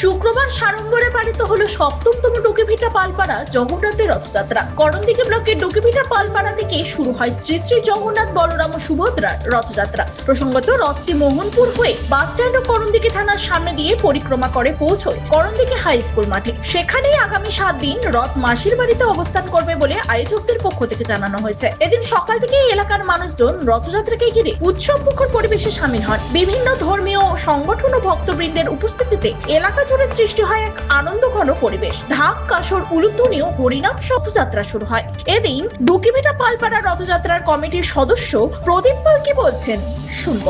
শুক্রবার সাড়ম্বরে পালিত হলো সপ্তমতম ডুকিভিটা পালপাড়া জগন্নাথের রথযাত্রা। করণদিঘি ব্লকের ডুকিভিটা পালপাড়া থেকে শুরু হয় শ্রী শ্রী জগন্নাথ বলরাম ও সুভদ্রার রথযাত্রা। প্রসঙ্গত, রথটি মোহনপুর হয়ে বাস স্ট্যান্ড ও করণদিঘি থানার সামনে দিয়ে পরিক্রমা করে পৌঁছয় করণদিঘি হাই স্কুল মাঠে। সেখানেই আগামী সাত দিন রথ মাসির বাড়িতে অবস্থান করবে বলে আয়োজকদের পক্ষ থেকে জানানো হয়েছে। এদিন সকাল থেকে এলাকার মানুষজন রথযাত্রাকে ঘিরে উৎসব মুখর পরিবেশে সামিল হন। বিভিন্ন ধর্মীয় সংগঠন ও ভক্তবৃন্দের উপস্থিতিতে এলাকা জুড়ে সৃষ্টি হয় এক আনন্দঘন পরিবেশ। ঢাক কাসর উলুধ্বনি ও হরিনাম শব্দযাত্রা শুরু হয়। এদিন ডুকিভিটা পালপাড়া রথযাত্রার কমিটির সদস্য প্রদীপ পাল কি বলছেন শুনব।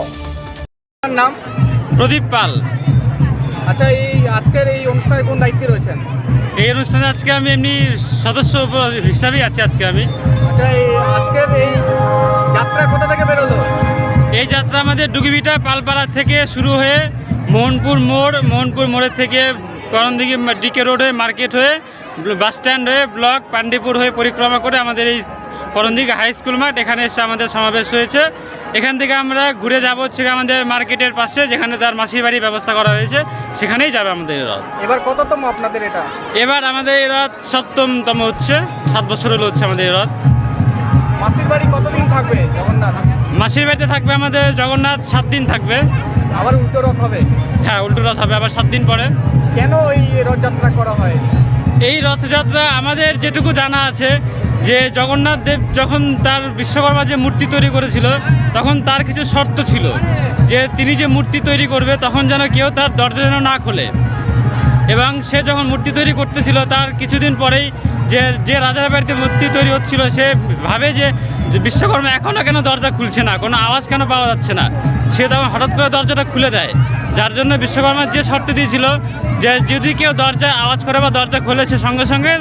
নাম? প্রদীপ পাল। আচ্ছা এই আজকের এই অনুষ্ঠানে কোন দায়িত্বে রয়েছেন? এই অনুষ্ঠানে আজকে আমি এমনি সদস্য হিসাবেই আছি আজকে আমি। আচ্ছা এই আজকের এই যাত্রা কোথা থেকে বেরোলো? এই যাত্রা আমাদের ডুগিবিটা পালপাড়া থেকে শুরু হয়ে মোহনপুর মোড় মোহনপুর মোড়ের থেকে করণদিঘি ডিকে রোড হয়ে মার্কেট হয়ে বাস স্ট্যান্ড হয়ে ব্লক পান্ডিপুর হয়ে পরিক্রমা করে আমাদের এই করণদিঘি হাই স্কুল মাঠ এখানে এসে আমাদের সমাবেশ হয়েছে। এখান থেকে আমরা ঘুরে যাব হচ্ছে আমাদের মার্কেটের পাশে যেখানে তার মাসির বাড়ির ব্যবস্থা করা হয়েছে সেখানেই যাবে আমাদের রথ এবার কততম আপনাদের এটা? এবার আমাদের রথ সপ্তমতম হচ্ছে সাত বছর হলো হচ্ছে আমাদের রথ মাসির বাড়ি কতদিন থাকবে জগন্নাথ? মাসির বাড়িতে থাকবে আমাদের জগন্নাথ সাত দিন থাকবে। আবার উল্টো রথ হবে? হ্যাঁ উল্টো রথ হবে আবার সাত দিন পরে। কেন এই রথযাত্রা করা হয়? এই রথযাত্রা আমাদের যেটুকু জানা আছে যে জগন্নাথ দেব যখন তার বিশ্বকর্মা যে মূর্তি তৈরি করেছিল তখন তার কিছু শর্ত ছিল। যে তিনি যে মূর্তি তৈরি করবে তখন যেন কেউ তার দরজা যেন না খোলে। এবং সে যখন মূর্তি তৈরি করতেছিল তার কিছুদিন পরেই যে যে রাজার বাড়িতে মূর্তি তৈরি হচ্ছিল, সে ভাবে যে বিশ্বকর্মা এখনও কেন দরজা খুলছে না, কোনো আওয়াজ কেন পাওয়া যাচ্ছে না, সে তখন হঠাৎ করে দরজাটা খুলে দেয়। যার জন্য বিশ্বকর্মার যে শর্ত দিয়েছিল যে, যদি কেউ দরজা, আওয়াজ করে বা দরজা খোলে, সে সঙ্গে সঙ্গে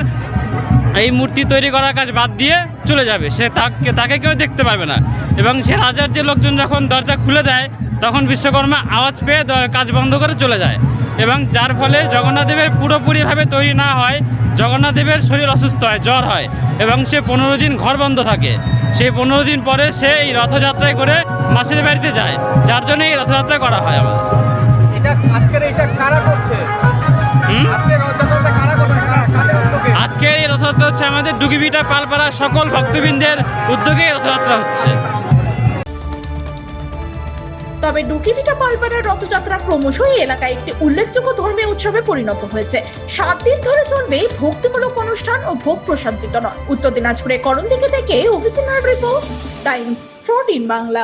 এই মূর্তি তৈরি করার কাজ বাদ দিয়ে চলে যাবে। সে তাকে তাকে কেউ দেখতে পারবে না। এবং সে রাজার যে লোকজন যখন দরজা খুলে দেয় তখন বিশ্বকর্মা আওয়াজ পেয়ে কাজ বন্ধ করে চলে যায় এবং যার ফলে জগন্নাথদেবের পুরোপুরিভাবে তৈরি না হয় জগন্নাথদেবের শরীর অসুস্থ হয় জ্বর হয় এবং সে পনেরো দিন ঘর বন্ধ থাকে। সেই পনেরো দিন পরে সে এই রথযাত্রায় করে মাসির বাড়িতে যায় যার জন্য এই রথযাত্রা করা হয় আমাদের। আজকের এই রথযাত্রা হচ্ছে আমাদের ডুগিবিটা পালপাড়া সকল ভক্তবৃন্দের উদ্যোগে এই রথযাত্রা হচ্ছে। তবে ডুকিভিটা পালপাড়ার রথযাত্রা ক্রমশই এলাকায় একটি উল্লেখযোগ্য ধর্মীয় উৎসবে পরিণত হয়েছে। সাত দিন ধরে চলবে ভক্তিমূলক অনুষ্ঠান ও ভোগ প্রসাদ বিতরণ। উত্তর দিনাজপুরে করণদিঘি থেকে অফিসিনার রিপোর্ট, টাইমস ফোরটিন বাংলা।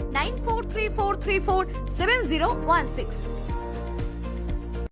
9434347016.